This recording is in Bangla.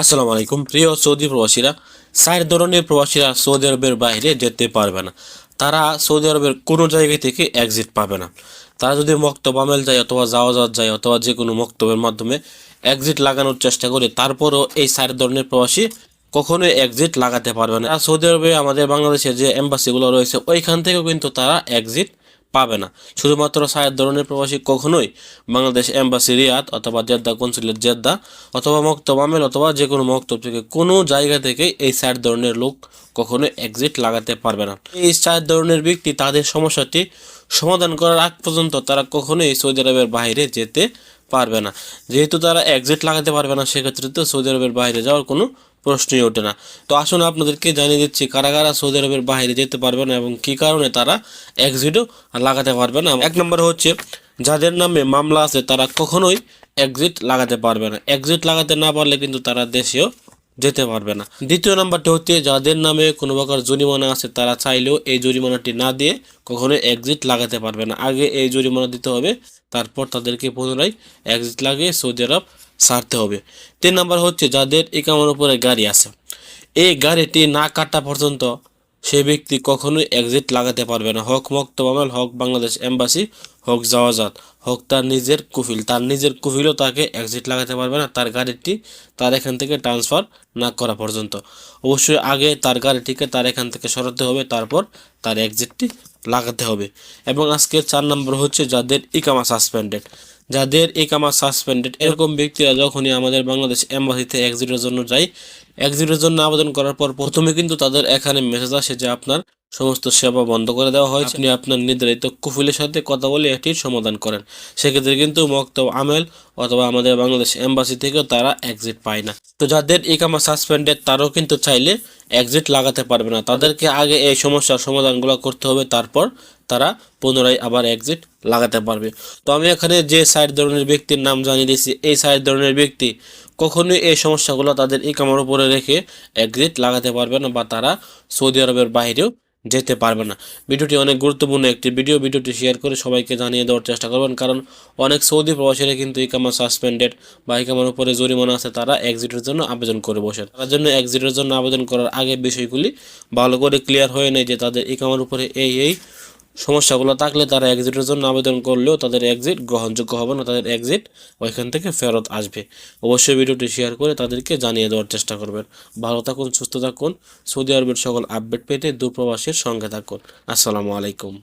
আসসালামু আলাইকুম। প্রিয় সৌদি প্রবাসীরা, চার ধরনের প্রবাসীরা সৌদি আরবের বাইরে যেতে পারবে না। তারা সৌদি আরবের কোনো জায়গা থেকে এক্সিট পাবে না। তারা যদি মক্তব আমেল যায় অথবা যাওয়া যাওয়া যায় অথবা যে কোনো মক্তবের মাধ্যমে এক্সিট লাগানোর চেষ্টা করে, তারপরও এই চার ধরনের প্রবাসী কখনোই এক্সিট লাগাতে পারবে না। সৌদি আরবে, আমাদের বাংলাদেশের যে এম্বাসিগুলো রয়েছে, ওইখান থেকেও কিন্তু তারা এক্সিট পাবে না। শুধুমাত্র সায়ের ধরনের প্রবাসী কখনোই বাংলাদেশ এম্বাসি রিয়াদ অথবা জেদ্দা কনসুলেট জেদ্দা অথবা মক্তব আমেল অথবা যে কোনো মক্তব থেকে কোনো জায়গা থেকে এই চার ধরনের লোক কখনো এক্সিট লাগাতে পারবে না। এই চার ধরনের ব্যক্তি তাদের সমস্যাটি সমাধান করার আগ পর্যন্ত তারা কখনোই সৌদি আরবের বাইরে যেতে পারবে না। যেহেতু তারা এক্সিট লাগাতে পারবে না, সেক্ষেত্রে তো সৌদি আরবের বাইরে যাওয়ার কোনো প্রশ্নই ওঠে না। তো আসুন আপনাদেরকে জানিয়ে দিচ্ছি কারা কারা সৌদি আরবের বাইরে যেতে পারবে না এবং কী কারণে তারা এক্সিটও লাগাতে পারবে না? এক নম্বর হচ্ছে, যাদের নামে মামলা আছে তারা কখনোই এক্সিট লাগাতে পারবে না। এক্সিট লাগাতে না পারলে কিন্তু তারা দেশেও যেতে পারবে না। দ্বিতীয় নাম্বারটি হচ্ছে, যাদের নামে কোনো প্রকার জরিমানা আছে, তারা চাইলেও এই জরিমানাটি না দিয়ে কখনো এক্সিট লাগাতে পারবে না। আগে এই জরিমানা দিতে হবে, তারপর তাদেরকে পুনরায় এক্সিট লাগিয়ে সৌদি আরব ছাড়তে হবে। তিন নাম্বার হচ্ছে, যাদের একামার উপরে গাড়ি আছে, এই গাড়িটি না কাটা পর্যন্ত সে ব্যক্তি কখনোই এক্সিট লাগাতে পারবে না। হক মক্তবামেল হক বাংলাদেশ এম্বাসি, হোক জাওয়াজাত। হোক, তার নিজের কুফিল, তার নিজের কুফিলও তাকে এক্সিট লাগাতে পারবে না, তার গাড়িটি তার এখান থেকে ট্রান্সফার না করা পর্যন্ত। অবশ্যই আগে তার গাড়িটিকে তার এখান থেকে সরাতে হবে, তারপর তার এক্সিটটি লাগাতে হবে। এবং আজকে চার নম্বর হচ্ছে যাদের ইকামা সাসপেন্ডেড যাদের ইকামা সাসপেন্ডেড এরকম ব্যক্তিরা যখনই আমাদের বাংলাদেশ এম্বাসিতে এক্সিটের জন্য যায় এক্সিটের জন্য আবেদন করার পর প্রথমে কিন্তু তাদের এখানে মেসেজ আসে যে আপনার সমস্ত সেবা বন্ধ করে দেওয়া হয় আপনি আপনার নির্ধারিত কুফিলের সাথে কথা বলে এটির সমাধান করেন। সেক্ষেত্রে কিন্তু মক্তব আমেল অথবা আমাদের বাংলাদেশ এম্বাসি থেকেও তারা এক্সিট পায় না। তো যাদের ইকামা সাসপেন্ডেড তারাও কিন্তু চাইলে এক্সিট লাগাতে পারবে না। তাদেরকে আগে এই সমস্যার সমাধানগুলো করতে হবে, তারপর তারা পুনরায় আবার এক্সিট লাগাতে পারবে। তো আমি এখানে যে সাইড ধরনের ব্যক্তির নাম জানিয়ে দিয়েছি, এই সাইড ধরনের ব্যক্তি কখনোই এই সমস্যাগুলো তাদের ইকামার উপরে রেখে এক্সিট লাগাতে পারবে না বা তারা সৌদি আরবের বাইরেও যেতে পারবে না। ভিডিওটি অনেক গুরুত্বপূর্ণ একটি ভিডিও ভিডিওটি শেয়ার করে সবাইকে জানিয়ে দেওয়ার চেষ্টা করবেন, কারণ অনেক সৌদি প্রবাসীরা কিন্তু ইকামা সাসপেন্ডেড বা ইকামার উপরে জরিমানা আছে, তারা এক্সিটের জন্য আবেদন করে বসে। তার জন্য এক্সিটের জন্য আবেদন করার আগে বিষয়গুলি ভালো করে ক্লিয়ার হয়ে নেয় যে তাদের ইকামার উপরে এই এই সমস্যাগুলো থাকলে তারা এক্সিটের জন্য আবেদন করলেও তাদের এক্সিট গ্রহণযোগ্য হবে না, তাদের এক্সিট ওইখান থেকে ফেরত আসবে। অবশ্যই ভিডিওটি শেয়ার করে তাদেরকে জানিয়ে দেওয়ার চেষ্টা করবেন। ভালো থাকুন, সুস্থ থাকুন। সৌদি আরবের সকল আপডেট পেতে দূরপ্রবাসের সঙ্গে থাকুন। আসসালামু আলাইকুম।